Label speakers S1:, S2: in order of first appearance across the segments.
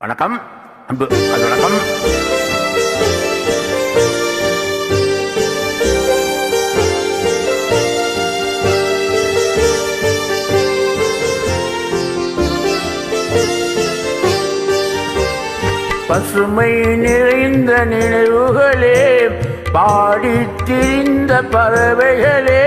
S1: வணக்கம். அன்பு அது வணக்கம். பசுமை நிறைந்த நினைவுகளே பாடி திரிந்த பறவைகளே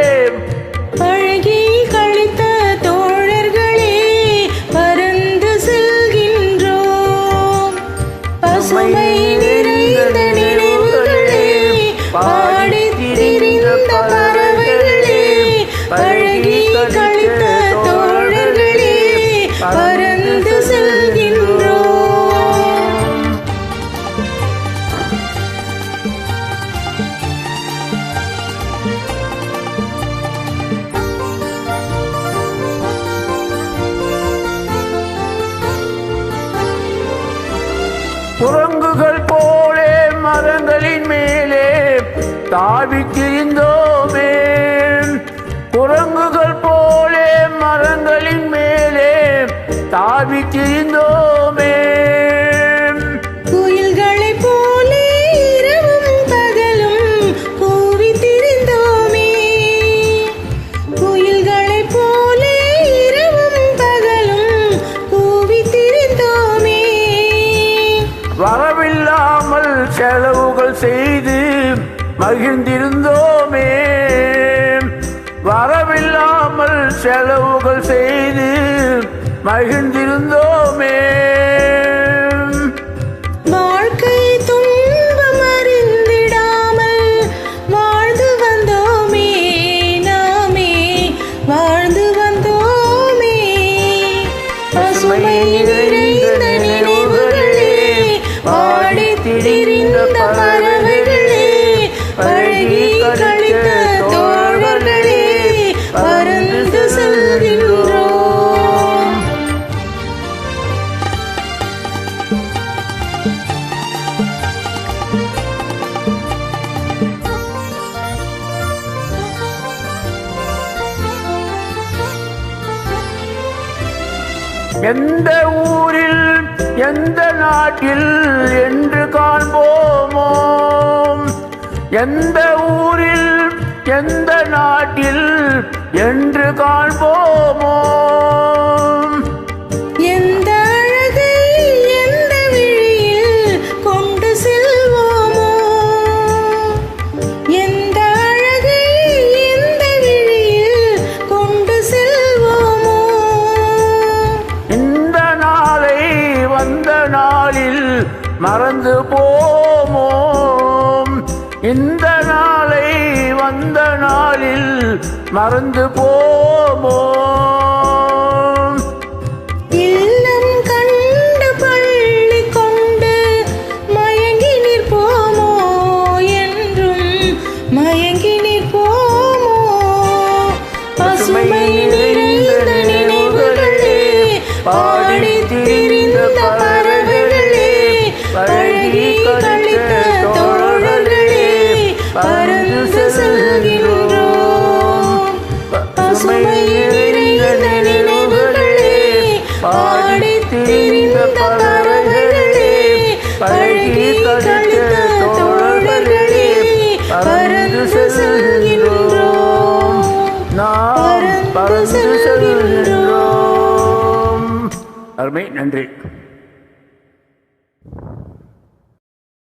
S1: குரங்குகள் போலே மரங்களின் மேலே தாவித் திரிந்தோமே குரங்குகள் போலே மரங்களின் மேலே தாவித் திரிந்தோமே வரவில்லாமல் செலவுகள் செய்து மகிழ்ந்திருந்தோமே. வரவில்லாமல் செலவுகள் செய்து மகிழ்ந்திருந்தோமே.
S2: பாடி திரிந்த பறவைகளே பழகி கழித்த தோழர்களே பறந்து செல்கின்றோம்.
S1: எந்த ஊரில் எந்த நாட்டில் என்று காண்போமோ? எந்த ஊரில் எந்த நாட்டில் என்று காண்போமோ? மறந்து போமோ இந்த நாளை வந்த நாளில் மறந்து போமோ அருமை நன்றி.